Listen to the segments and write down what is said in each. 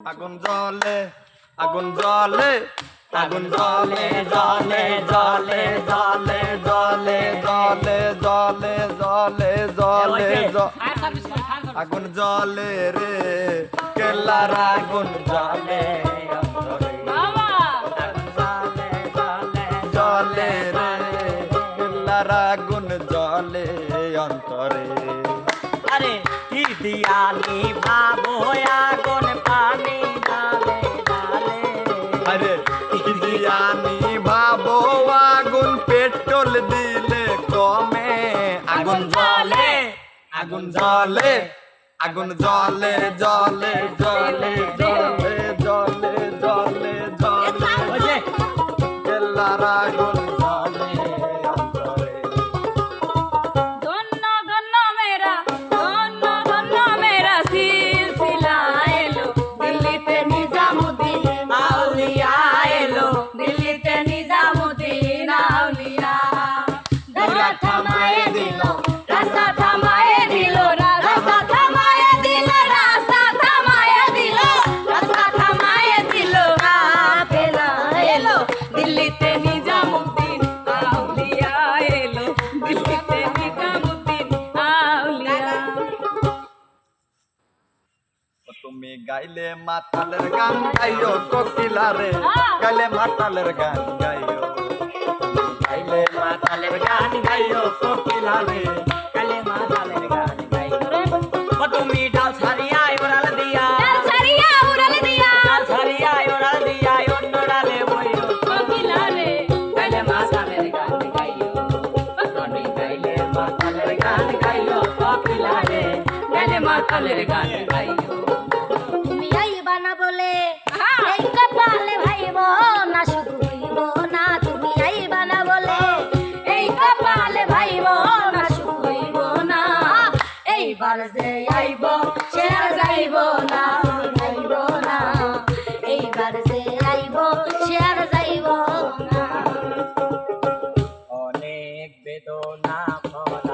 আগুন জ্বলে আগুন জ্বলে আগুন জ্বলে জ্বলে জ্বলে জলে জ্বলে জ্বলে জ্বলে জ্বলে জ্বলে জ্বলে। আগুন জ্বলে রে কেল্লার আগুন জলে রে কেল্লার আগুন জ্বলে অন্তরে। আরে কি দিয়ানি দিয়ানি ভাবো, আগুন পেট্রোল দিলে কমে। আগুন জলে আগুন জলে আগুন জলে জলে জলে জলে গাইলে মাতালের গান গাইও কোকিলারে। গাইলে মাতালের গান গাইও। গাইলে মাতালের গান গাইও কোকিলারে। গাইলে মাতালের গান গাইও। ও তুমি ডাল ছাড়িয়াই ওরাল দিয়া। ডাল ছাড়িয়া উড়াল দিয়া। ডাল ছাড়িয়াই ওরাল দিয়া অন্য ডালে বইও। কোকিলারে। গাইলে মাতালের গান গাইও। তুমি গাইলে মাতালের গান গাইও কোকিলারে। গাইলে মাতালের গান গাইও। এইবার যে আইব, সে আর যাইব না যাইব না। এইবার যে আইব, সে আর অনেক বেদনা ভরা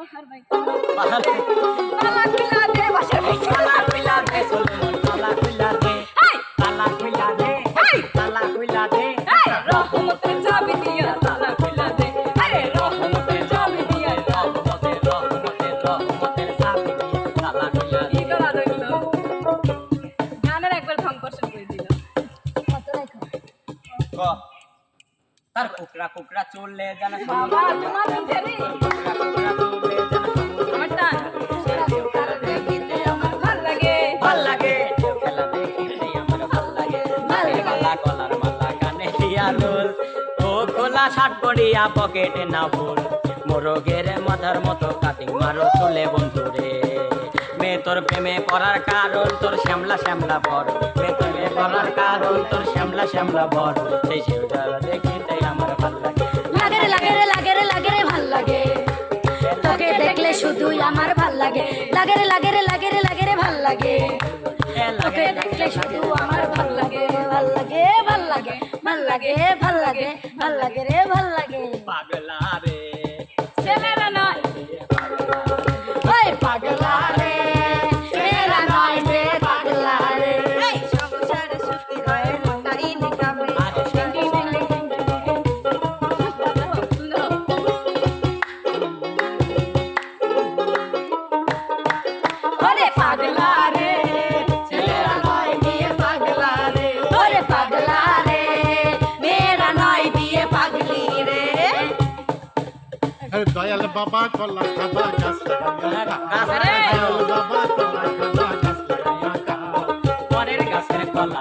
বাহার ভাই বাহারে তালা খুলা দে বাসার ভাই তালা খুলা দে সোলমন তালা খুলা দে হাই! তালা খুলা দে হাই! তালা খুলা দে। হাই রহমতের চাবি দিয়া তালা খুলা দে। আরে রহমতের চাবি দিয়া রহমতের রহমতের রহমতের চাবি দিয়ে তালা খুলা দে। কি করা গানের একবার কম্পোজিশন করে দিল। কত রাখো? ক? তার কুকরা কুকরা চললে জানা বাবা তোমার শার্ট পরিয়া পকেটে না ভুল। মোরগের মাথার মতো কাটিং মারো চলে বন্ধুরে মেয়ে তোর প্রেমে পড়ার কারণ তোর শ্যামলা শ্যামলা বর। মেয়ে তোর প্রেমে পড়ার কারণ তোর শ্যামলা শ্যামলা বর। সেই সেটা দেখিতে আমার ভালো লাগে। লাগে রে লাগে রে লাগে রে লাগে রে ভালো লাগে। তোকে দেখলে শুধুই আমার ভালো লাগে। লাগে রে লাগে রে লাগে রে লাগে রে ভালো লাগে। এ তোকে দেখলে শুধু আমার ভালো লাগে। লাগে ভালো লাগে ভালো লাগে রে ভালো লাগে। দয়াল বাবা কলা খাবা গাছ লাগাইয়া। আরে দয়াল বাবা কলা খাবা গাছ লাগাইয়া খা। পরের গাছের কলা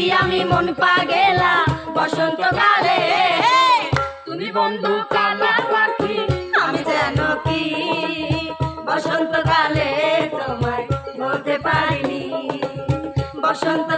আছি আমি মন পাগেলা বসন্তকালে তুমি বন্ধু কালা পাখি আমি যেন কি? বসন্তকালে তোমায় বলতে পারিনি। বসন্ত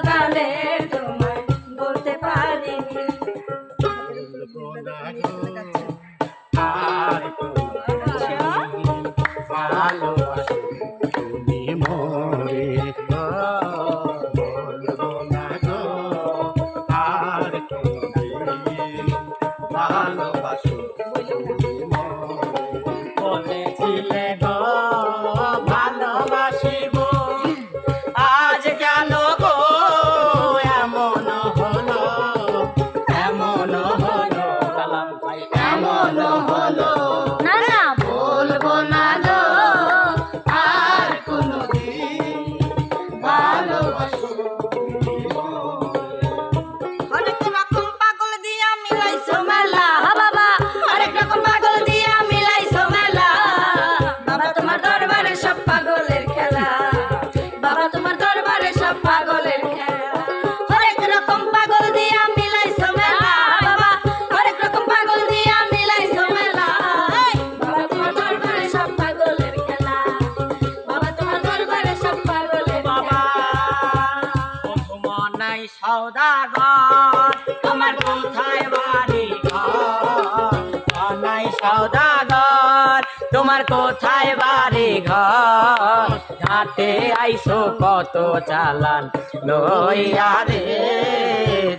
সৌদাগর তোমার কোথায় বাড়ি ঘর? ঘাটে আইসো কত চালান লইয়া রে,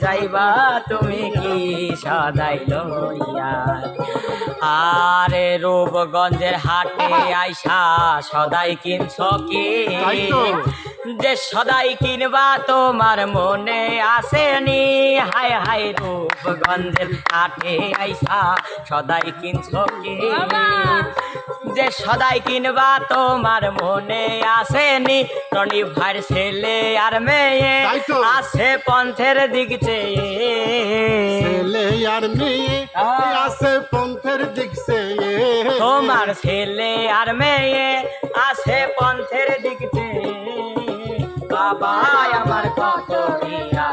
যাইবা তুমি কি সদাই লইয়া? আরে রূপগঞ্জের হাটে আইসা সদাই কিনছ কি? যে সদাই কিনবা তোমার মনে আসেনি। হায় হায় রূপগঞ্জের কাঠে আইসা সদাই কিনছো কি? যে সদাই কিনবা তোমার মনে আসেনি। টনি ভাইর ছেলে আর মেয়ে আছে পন্থের দিক ছেলে আর মেয়ে আছে পন্থের দিক তোমার ছেলে আর মেয়ে আছে পন্থের দিক বাবা আমার কত দিয়া